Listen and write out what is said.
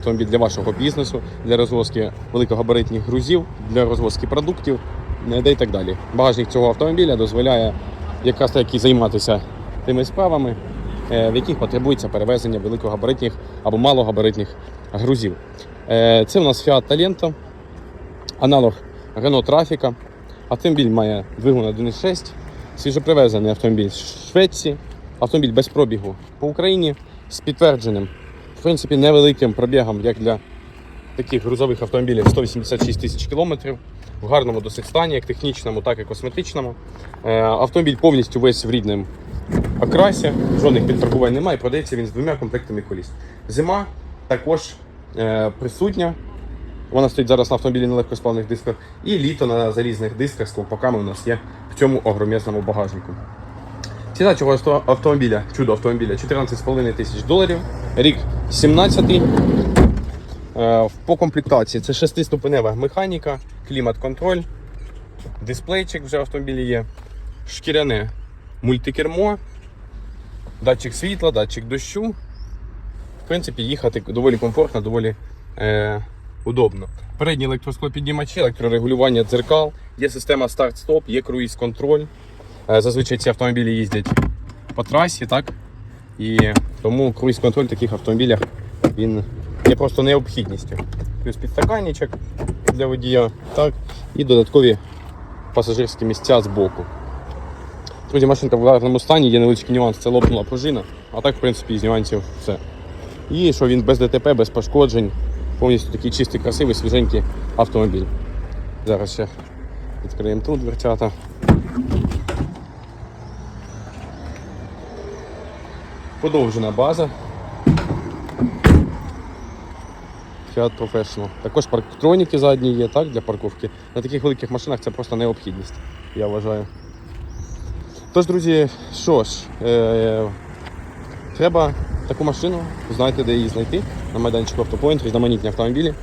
Автомобіль для вашого бізнесу, для розвозки великогабаритних грузів, для розвозки продуктів е, та і так далі. Багажник цього автомобіля дозволяє якраз таки займатися тими справами, е, в яких потребується перевезення великогабаритних або малогабаритних грузів. Е, Це у нас Fiat Talento, аналог Renault Trafica. Автомобіль має двигун 1.6, свіжопривезений автомобіль з Швеції, автомобіль без пробігу по Україні з підтвердженим, в принципі, невеликим пробігом, як для таких грузових автомобілів 186 тисяч кілометрів. В гарному досить стані, як технічному, так і косметичному. Е, Автомобіль повністю весь в рідному окрасі, жодних підфарбувань немає, продається він з двома комплектами коліс. Зима також е, присутня. Вона стоїть зараз на автомобілі на легкосплавних дисках. І літо на залізних дисках з ковпаками у нас є в цьому огромезному багажнику. Ціна цього авто- автомобіля, чудо автомобіля 14,5 тисяч доларів. Рік 17. Е, По комплектації це 6-ступенева механіка, клімат-контроль, дисплейчик вже в автомобілі є, шкіряне мультикермо, датчик світла, датчик дощу. В принципі, їхати доволі комфортно, доволі е, удобно. Передні електросклопіднімачі, електрорегулювання дзеркал, є система старт-стоп, є круїз-контроль. Е, Зазвичай ці автомобілі їздять по трасі, так? І тому круїз-контроль в таких автомобілях він є просто необхідністю. Плюс підстаканничок для водія, так, і додаткові пасажирські місця з боку. Друзі, машинка в гарному стані, є невеличкий нюанс, це лопнула пружина, а так, в принципі, з нюансів все. І що він без ДТП, без пошкоджень, повністю такий чистий, красивий, свіженький автомобіль. Зараз ще відкриємо тут дверцята. Подовжена база. Fiat Professional. Також парктроніки задні є, так, для парковки. На таких великих машинах це просто необхідність, я вважаю. Тож, друзі, що ж, е- треба таку машину, знаєте, де її знайти. На майданчику автопоінт, різноманітні автомобілі.